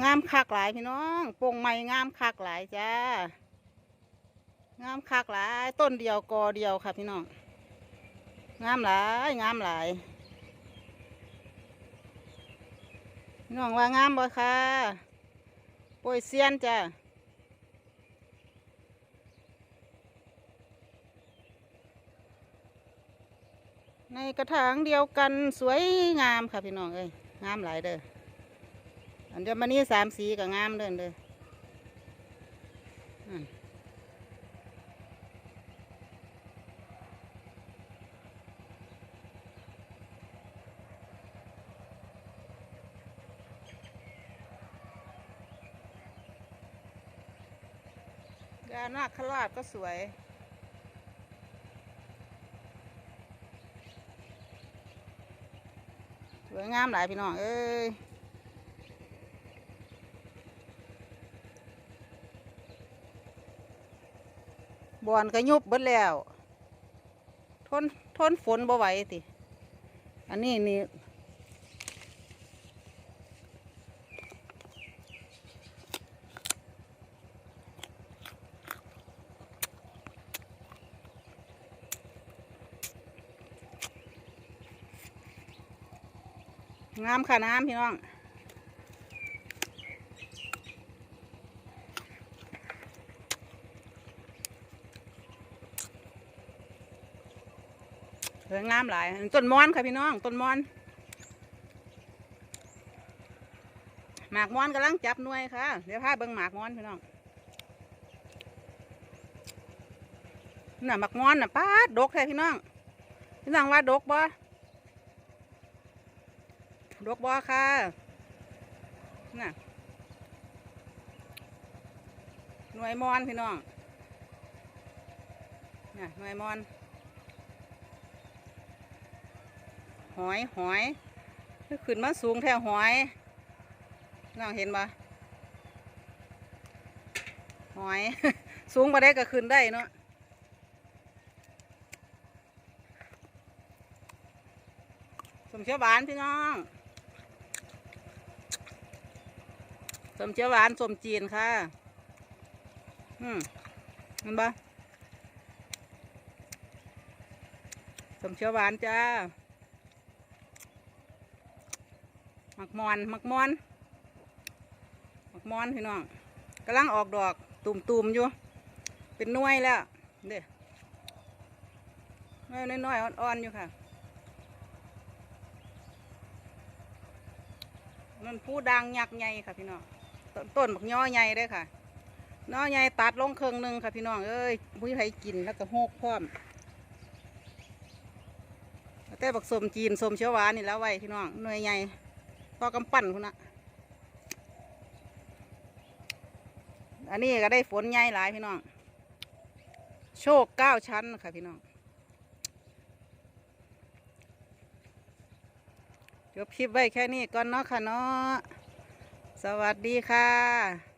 งามคักหลายพี่น้องโปร่งใหม่งามคักหลายจ้างามคักหลายต้นเดียวกอเดียวค่ะพี่น้องงามหลายงามหลายพี่น้องว่างามบ่ค่ะโปรยเซียนจ้าในกระถางเดียวกันสวยงามค่ะพี่น้องเอ้ยงามหลายเด้อ อันเดียวมานี่สามสีก็งามเด้อเด้ออืมยานาคราชก็สวยสวยงามหลายพี่น้อง เอ้ย บอนก็ยุบเบิดแล้ว ทนทนฝนบ่ไหวติ อันนี้นี่งามค่ะน้ำพี่น้อง ยงามหลายต้นมอนค่ะพี่น้องต้นมอนหมากมอนกำลังจับหน่วยค่ะ เดี๋ยวพาเบิ่งหมากมอนพี่น้องน่ะหมากมอนน่ะป้าดดกแท้พี่น้องพี่น้องว่าดกบ่ดกบ่ค่ะน่ะหน่วยมอนพี่น้องน่ะหน่วยมอน หอยหอยขึ้นมาสูงแถวหอยน้องเห็นปะหอย สูงมาได้ก็ขึ้นได้เนาะสมเชียวหวานพี่น้องสมเชียวหวานสมจีนค่ะ อืมเห็นปะสมเชียวหวานจ้า หมักมอนหมักมอนหมักมอนพี่น้องกำลังออกดอกตุ่มๆอยู่ เป็นน่วยแล้วเด้น่วยน้อยๆอ่อนๆอยู่ค่ะมันผู้ดังยักษ์ใหญ่ค่ะพี่น้องต้นต้นบักย่อใหญ่ได้อค่ะน้อใหญ่ตัดลงเครึ่องหนึ่งค่ะพี่น้องเอ้ยผู้ใครกินแล้วก็โหกพร้อมแต่บักสมจีนสมเชียวหวานนี่แล้วไว้พี่น้องหน่วยใหญ่ พอกำปั้นคุณนะอันนี้ก็ได้ฝนใหญ่หลายพี่น้อง โชคเก้าชั้นค่ะพี่น้องจบคลิปไว้แค่นี้ก่อนเนาะค่ะเนาะสวัสดีค่ะ